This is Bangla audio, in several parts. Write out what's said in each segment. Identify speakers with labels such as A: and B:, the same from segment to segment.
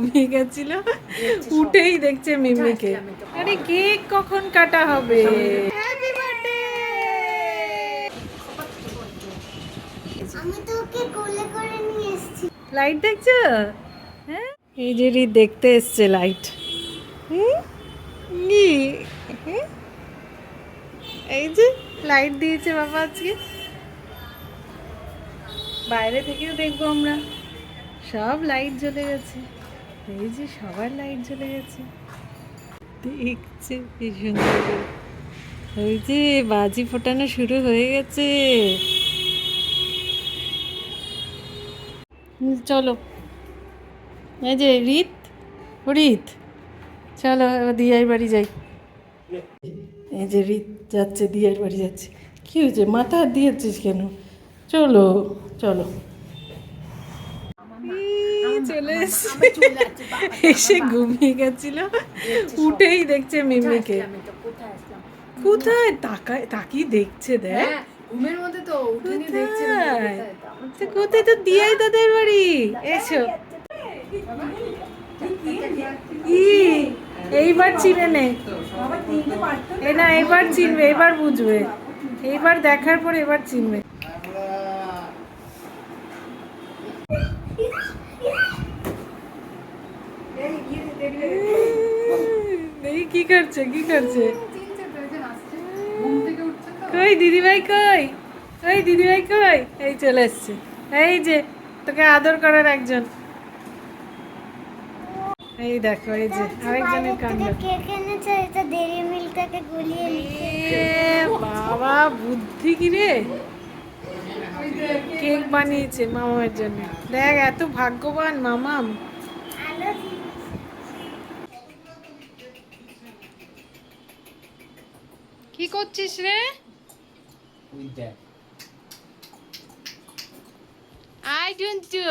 A: ঘুমিয়ে গেছিল। উঠেই দেখছে মিমিকে। আরে কেক কখন কাটা হবে? হ্যাপি বার্থডে
B: আমি তো ওকে কোলে করে নিয়ে এসেছি।
A: লাইট দেখছ? হ্যাঁ? এই যে রি দেখতে এসছে লাইট এই যে লাইট দিয়েছে বাবা আজকে। বাইরে থেকেও দেখব আমরা। সব লাইট জ্বলে গেছে। এই যে সবার লাইট জ্বলে গেছে। দেখছে কি সুন্দর। ওই যে বাজি ফোটানো শুরু হয়ে গেছে। চলো। এই যে রিত রিত। চলো দিয়ার বাড়ি যাই। এই যে রিত যাচ্ছে দিয়ার বাড়ি যাচ্ছে। কি হয়েছে? মাথা দিয়েছিস কেন? চলো চলো। চলে এসে ঘুমিয়ে গেছিল। উঠেই দেখছে মিমিকে। কোথায় তাকায় তাকিয়ে দেখছে দেখ।
C: ঘুমের মধ্যে তো দেখছে
A: কোথায়? তো দিয়াই তাদের বাড়ি। এসো। এইবার চিনে নে। এ না এবার চিনবে এবার বুঝবে। এইবার দেখার পর এবার চিনবে এই কি করছে কি করছে?
C: থেকে উঠছে তো।
A: কই দিদিভাই কই? কই দিদিভাই কই? এই চলে এসছে। এই যে তোকে আদর করার একজন। এই দেখো এই যে আরেকজনের কাণ্ড বাবা বুদ্ধি কি রে? কেক বানিয়েছে মামার জন্য। দেখ এত ভাগ্যবান মামাম
B: আলো
A: কি করছিস রে? I don't do.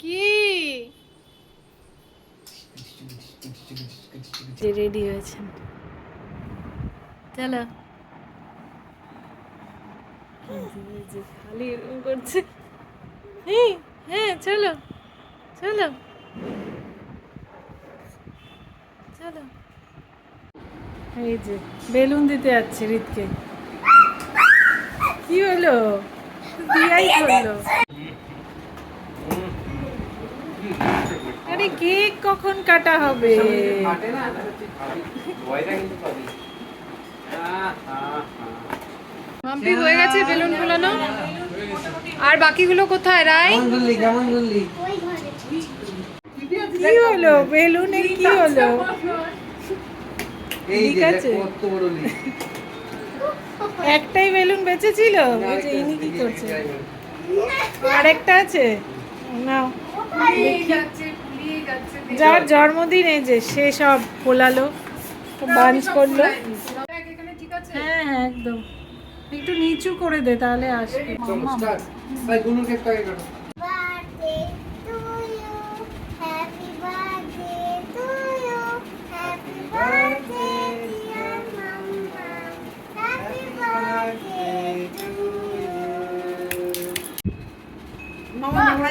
A: কি? রেডি হয়েছেন চলো খালি এরকম করছে হ্যাঁ হ্যাঁ চলো চলো চলো এই যে বেলুন দিতে যাচ্ছে রিতকে। কি হলো? দিয়াই আরে কেক কখন কাটা হবে?
C: মাম্পি হয়ে গেছে বেলুন ফুলানো। আর বাকিগুলো কোথায় রাই?
A: কি হলো? বেলুনের কি হলো? ঠিক আছে। একটাই বেলুন বেঁচেছিল? ওই যে ইনি কি করছে? আরেকটা আছে? নাও। যার জন্মদিন এই যে সে সব ফোলালো বাঞ্চ করল।
C: দেখ এখানে ঠিক আছে?
A: হ্যাঁ হ্যাঁ একদম। একটু নিচু করে দে তাহলে আসবে।
D: চলো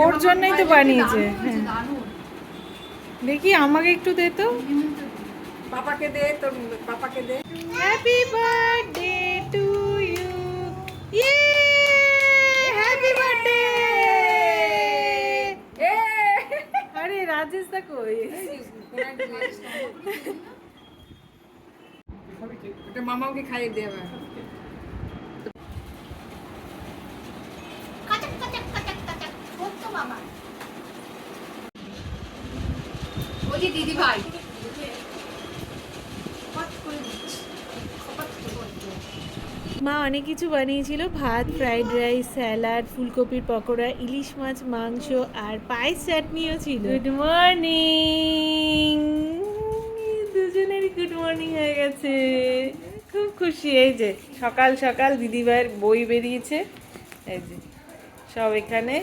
A: ওর জন্যই তো বানিয়েছে হ্যাঁ। দেখি আমাকে একটু দে তো।
C: পাপাকে দে তোর পাপাকে দে।
A: হ্যাপি বার্থডে টু ইউ ইয়ে হ্যাপি বার্থডে আরে রাজেশ দা কই
C: ওটা মামাকে খাইয়ে দেবে দিদি ভাই
A: মা অনেক কিছু বানিয়েছিল ভাত ফ্রাইড রাইস স্যালাড ফুলকপির পকোড়া ইলিশ মাছ মাংস আর পায়েস চাটনিও ছিল। গুড মর্নিং দুজনেরই গুড মর্নিং হয়ে গেছে। খুব খুশি এই যে সকাল সকাল দিদিভাইয়ের বই বেরিয়েছে। এই যে সব এখানে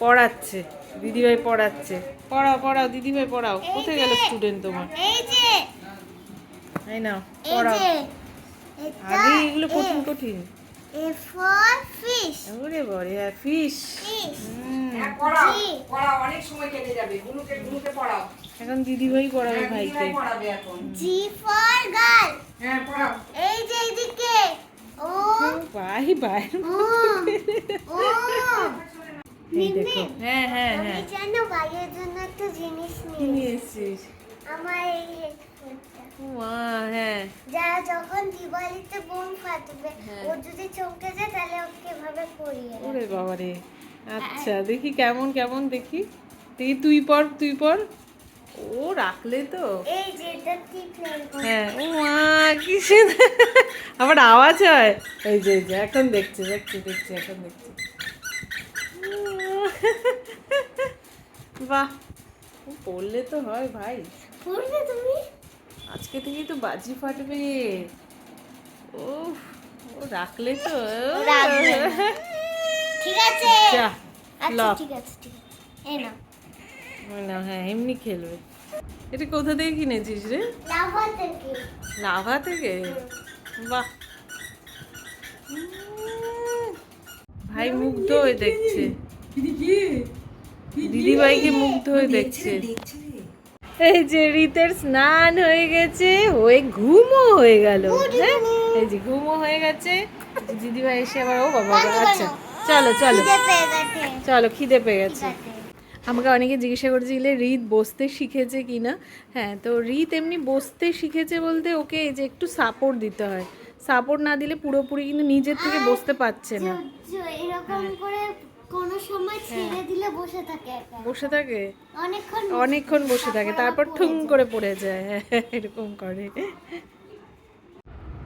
A: পড়াচ্ছে দিদিভাই পড়াচ্ছে। পড়াও পড়াও দিদিভাই পড়াও। কোথায় গেল স্টুডেন্ট তোমার?
B: এই যে।
A: এই নাও পড়াও। আগে এগুলো কঠিন কঠিন।
B: এ ফর ফিশ
A: ওরে বড়ে হ্যাঁ ফিশ
B: ফিশ
E: হ্যাঁ পড়াও পড়াও অনেক সময় কেটে যাবে গুনুকে গুনুকে পড়াও।
A: এখন দিদিভাই পড়াবে
E: হ্যাঁ,
A: ভাইকে।
E: পড়াবে এখন।
B: জি ফর গার্ল
E: হ্যাঁ পড়াও।
B: এই যে এইদিকে। ও।
A: ভাই ভাই
B: ও ও।
A: এই দেখো। হ্যাঁ হ্যাঁ
B: আমি
A: হ্যাঁ।
B: জানো ভাইয়ের জন্য একটা জিনিস নিয়ে
A: নিয়ে
B: আমার এই
A: হ্যাঁ।
B: যা যখন দিওয়ালিতে বোম ফাটবে
A: হ্যাঁ।
B: ও যদি চমকে যায় তাহলে ওকে এভাবে পরিয়ে দেয়।
A: ওরে বাবারে। আচ্ছা দেখি কেমন কেমন দেখি। দেখি তুই পর তুই পর। ও রাখলে তো।
B: এই যে
A: হ্যাঁ ও মা কি। আবার আওয়াজ হয়। এই যে যে এখন দেখছি দেখছি দেখছি এখন দেখছি। বাহ পড়লে তো হয় ভাই।
B: পড়বে তুমি?
A: আজকে থেকেই তো বাজি ফাটবে। ও ও রাখলে তো।
B: ঠিক আছে।
A: যা
B: আচ্ছা ঠিক আছে ঠিক আছে। এই
A: না হ্যাঁ এমনি খেলবে। এটা কোথা থেকে কিনেছিস রে?
B: লাভা থেকে।
A: লাভা থেকে? বাহ। ভাই মুগ্ধ হয়ে দেখছে। দিদি ভাইকে মুগ্ধ হয়ে দেখছে। এই যে রীতের স্নান হয়ে গেছে হয়ে ঘুমও হয়ে গেল হ্যাঁ? এই যে ঘুমও হয়ে গেছে। দিদি ভাই এসে আবার ও বাবা আচ্ছা চলো চলো। চলো খিদে পেয়ে গেছে। আমাকে অনেকে জিজ্ঞাসা করেছিলে রিত বসতে শিখেছে কি না? হ্যাঁ তো রিত এমনি বসতে শিখেছে বলতে ওকে এই যে একটু সাপোর্ট দিতে হয়। সাপোর্ট না দিলে পুরোপুরি কিন্তু নিজের থেকে বসতে পারছে না।
B: এরকম করে কোনো সময় ছেড়ে দিলে বসে থাকে
A: বসে থাকে?
B: অনেকক্ষণ
A: অনেকক্ষণ বসে থাকে তারপর ঠুং করে পড়ে যায় হ্যাঁ, এরকম করে।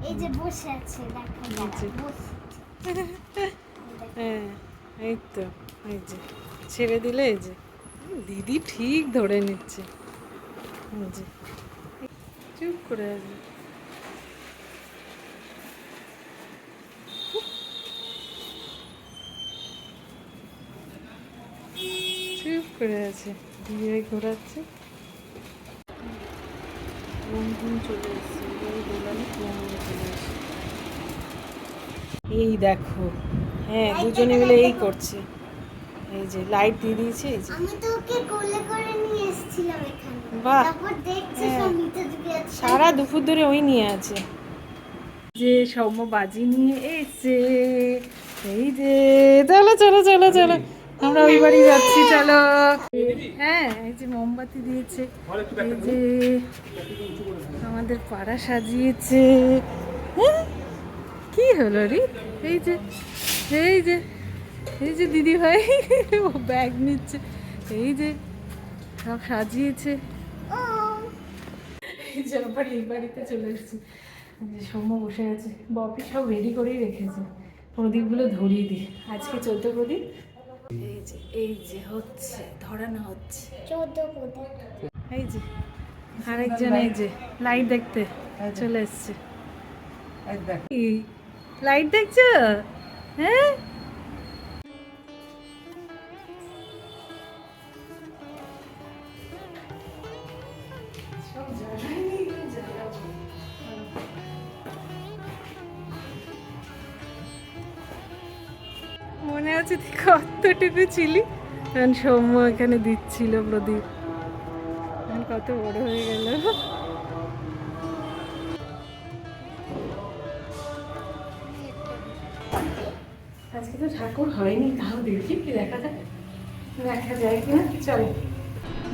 B: এই যে বসে আছে
A: হ্যাঁ এই তো এই যে ছেড়ে দিলে এই যে দিদি ঠিক ধরে নিচ্ছে। এই যে চুপ করে আছে চুপ করে আছে ভাই ঘোরাচ্ছে। ঘুম ঘুম চলে এসছে ওই ঘুম ঘুম চলে এসছে। এই দেখো হ্যাঁ দুজনে মিলে এই করছে। এই যে লাইট দিয়ে দিয়েছে এই যে।
B: আমি তো ওকে কোলে করে নিয়ে এসেছিলাম এখানে।
A: বাহ।
B: তারপর দেখছি
A: হ্যাঁ। সারা দুপুর ধরে ওই নিয়ে আছে। যে সৌম্য বাজি নিয়ে এসছে। এই যে চলো চলো চলো চলো। আমরা ওই বাড়ি যাচ্ছি, চলো। হ্যাঁ এই যে মোমবাতি দিয়েছে, এই যে আমাদের পাড়া সাজিয়েছে। হ্যাঁ? কি হলো রে? এই যে এই যে এই যে দিদি ভাই ও ব্যাগ নিচ্ছে। এই যে, সব সাজিয়েছে। আবার এই বাড়িতে চলে এসেছি। যে সৌম্য বসে আছে। বপি সব রেডি করেই রেখেছে। প্রদীপগুলো ধরিয়ে দিই আজকে চোদ্দ প্রদীপ। এই যে এই যে হচ্ছে ধরানো হচ্ছে।
B: চোদ্দ
A: এই যে আরেকজন এই যে লাইট দেখতে চলে এসছে।
D: এই দেখ।
A: লাইট দেখছ? হ্যাঁ? কতটুকু ছিলি কারণ সৌম্য এখানে দিচ্ছিল প্রদীপ। কত বড় হয়ে গেল। আজকে তো ঠাকুর হয়নি, তাও দেখি কি দেখা যায়। দেখা যায় চলো।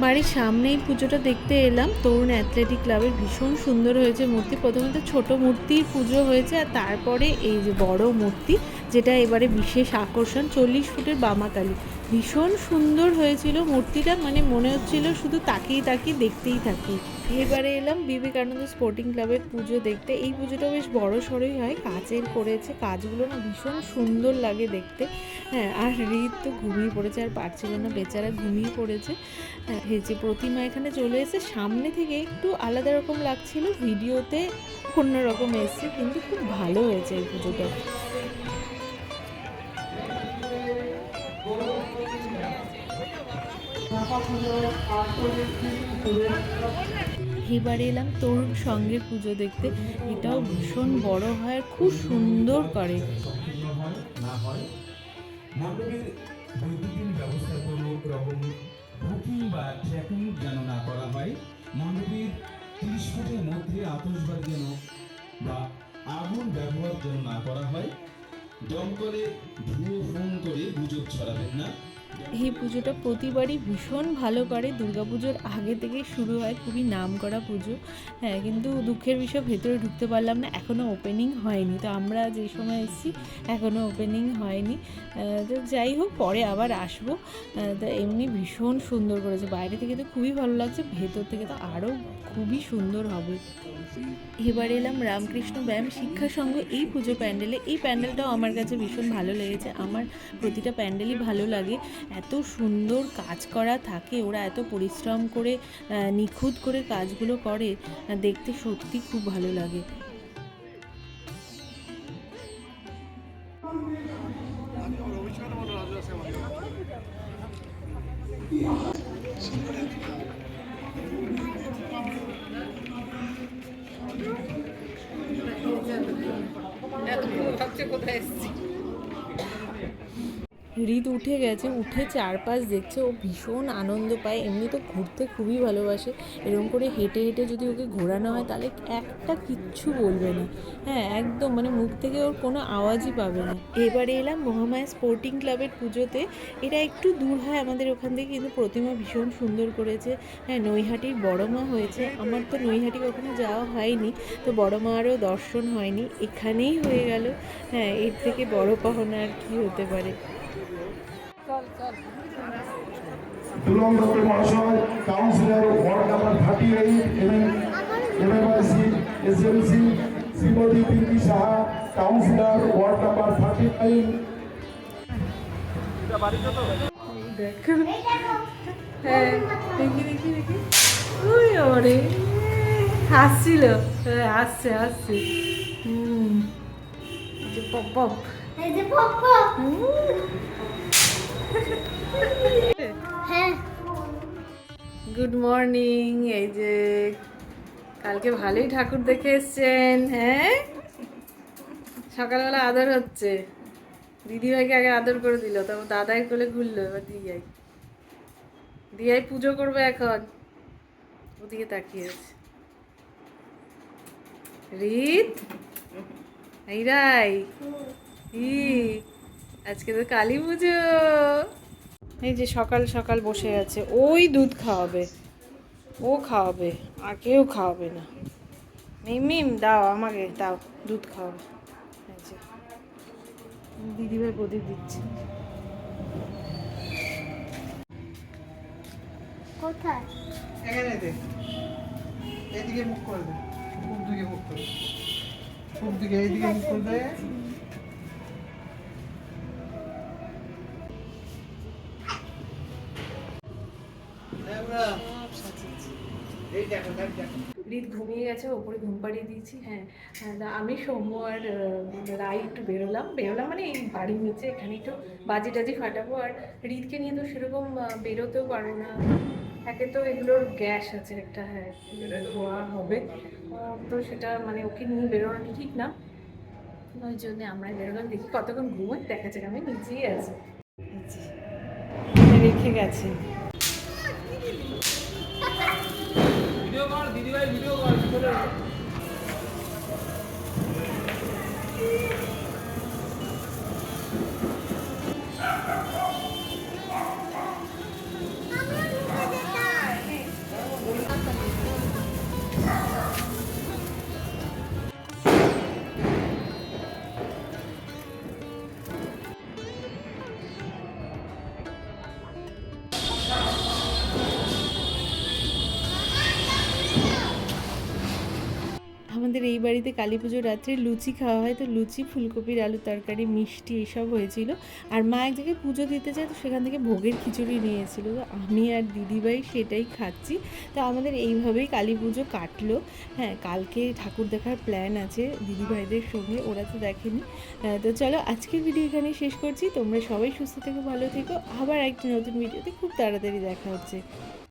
A: বাড়ির সামনেই পুজোটা দেখতে এলাম, তরুণ অ্যাথলেটিক ক্লাবের ভীষণ সুন্দর হয়েছে মূর্তি। প্রথমে তো ছোটো মূর্তির পুজো হয়েছে আর তারপরে এই যে বড় মূর্তি যেটা এবারে বিশেষ আকর্ষণ, চল্লিশ ফুটের বামাকালী ভীষণ সুন্দর হয়েছিল মূর্তিটা মানে মনে হচ্ছিল শুধু তাকিয়ে তাকিয়ে দেখতেই থাকি। এবারে এলাম বিবেকানন্দ স্পোর্টিং ক্লাবের পুজো দেখতে। এই পুজোটা বেশ বড় সড়ই হয়, কাচের করেছে, কাজগুলো না ভীষণ সুন্দর লাগে দেখতে। হ্যাঁ আর রিত তো ঘুমিয়ে পড়েছে, আর পারছিল না, বেচারা ঘুমিয়ে পড়েছে। হ্যাঁ যে প্রতিমা এখানে চলে এসে সামনে থেকে একটু আলাদা রকম লাগছিল, ভিডিওতে অন্যরকম এসছে, কিন্তু খুব ভালো হয়েছে এই পুজোটা। এবারে এলাম তরুণ সঙ্গে পুজো দেখতে এটাও ভীষণ বড় হয় আর খুব সুন্দর করে
F: হয় বুকিং বা ট্র্যাকিং যেন না করা হয় মণ্ডপের তিরিশ ফুটের মধ্যে আতসবাজি যেন বা আগুন ব্যবহার যেন না করা হয় দমকলে ফোন করে গুজব ছড়াবেন না
A: এই পুজোটা প্রতিবারই ভীষণ ভালো করে। দুর্গাপুজোর আগে থেকে শুরু হয় খুবই নাম করা পুজো। হ্যাঁ কিন্তু দুঃখের বিষয়, ভেতরে ঢুকতে পারলাম না এখনও ওপেনিং হয়নি। তো আমরা যে সময় এসেছি এখনও ওপেনিং হয়নি। তো যাই হোক, পরে আবার আসব। তো এমনি ভীষণ সুন্দর করেছে। বাইরে থেকে তো খুবই ভালো লাগছে, ভেতর থেকে তো আরও খুবই সুন্দর হবে। এবার এলাম রামকৃষ্ণ ব্যায়াম শিক্ষা সংঘ এই পুজো প্যান্ডেলে, এই প্যান্ডেলটাও আমার কাছে ভীষণ ভালো লেগেছে। আমার প্রতিটা প্যান্ডেলই ভালো লাগে। এত সুন্দর কাজ করা থাকে, ওরা এত পরিশ্রম করে নিখুঁত করে কাজগুলো করে দেখতে সত্যি খুব ভালো লাগে।
C: ভাবছে কোথায়
A: হৃদ উঠে গেছে, উঠে চারপাশ দেখছে, ও ভীষণ আনন্দ পায়, এমনি তো ঘুরতে খুবই ভালোবাসে। এরকম করে হেঁটে হেঁটে যদি ওকে ঘোরানো হয়, তাহলে একটা কিচ্ছু বলবে না। হ্যাঁ একদম মানে মুখ থেকে ওর কোনো আওয়াজই পাবে না। এবারে এলাম মহামায়া স্পোর্টিং ক্লাবের পুজোতে। এটা একটু দূর হয় আমাদের ওখান থেকে, কিন্তু প্রতিমা ভীষণ সুন্দর করেছে। হ্যাঁ নৈহাটির বড় মা হয়েছে। আমার তো নৈহাটি কখনো যাওয়া হয়নি, তো বড় মারও দর্শন হয়নি। এখানেই হয়ে গেল। হ্যাঁ এর থেকে বড় পাহনা আর কি হতে পারে।
G: দুলম দত্ত মহাশয় councillor ward number thirty eight MMIC SMC Shrimati Pinky Saha councillor ward number thirty nine
A: হ্যাঁ দেখি দেখি দেখি ওই ওরে। হাসছিল হ্যাঁ হাসছে হাসছে। হুম। পপ পপ।
B: এই যে পপ পপ। হ্যাঁ।
A: গুড মর্নিং এই যে কালকে ভালোই ঠাকুর দেখে এসছেন হ্যাঁ? সকালবেলা আদর হচ্ছে। দিদিভাইকে আগে আদর করে দিল, তারপর দাদাই কোলে ঘুরলো, এবার দিয়াই দিয়াই পুজো করবে এখন। ওদিকে তাকিয়ে আছে। রিত? এই রাই। আজকে তো কালী পুজো। এই যে সকাল সকাল বসে আছে ওই দুধ খাওয়াবে। ও খাওয়াবে আর কেউ খাওয়াবে না। মিম মিম দাও আমাকে দাও দুধ খাওয়াবে। এই যে। দিদিভাই প্রদীপ দিচ্ছে।
B: কোথায়?
D: এখানে দে। এদিকে মুখ করে দে। পূব দিকে মুখ করে পূব দিকে? এইদিকে মুখ করে দে।
A: রিত ঘুমিয়ে গেছে ওপরে ঘুম পাড়িয়ে দিয়েছি। হ্যাঁ আর আমি সৌম্য আর রাই একটু বেরোলাম। বেরোলাম মানে এই বাড়ির নিচে এখানে একটু বাজি টাজি ফাটাবো। আর রিতকে নিয়ে তো সেরকম বেরোতেও পারব না। একে তো এগুলোর গ্যাস আছে একটা হ্যাঁ ধোয়া হবে। তো সেটা মানে ওকে নিয়ে বেরোনো ঠিক না। ওই জন্য আমরা বেরোলাম। দেখি কতক্ষণ ঘুমোই। দেখা যাক আমি নিচেই আছি। রেখে যে, রেখে গেছে আমাদের এই বাড়িতে কালী পুজোর রাত্রে লুচি খাওয়া হয়, তো লুচি, ফুলকপির আলু, তরকারি, মিষ্টি এসব হয়েছিল। আর মা এক জায়গায় পুজো দিতে যায়, তো সেখান থেকে ভোগের খিচুড়ি নিয়েছিল। তো আমি আর দিদিভাই সেটাই খাচ্ছি। তো আমাদের এইভাবেই কালী পুজো কাটলো। হ্যাঁ কালকে ঠাকুর দেখার প্ল্যান আছে দিদিভাইদের সঙ্গে, ওরা তো দেখেনি। তো চলো আজকের ভিডিও এখানে শেষ করছি। তোমরা সবাই সুস্থ থেকো, ভালো থেকো। আবার একটি নতুন ভিডিওতে খুব তাড়াতাড়ি দেখা হচ্ছে।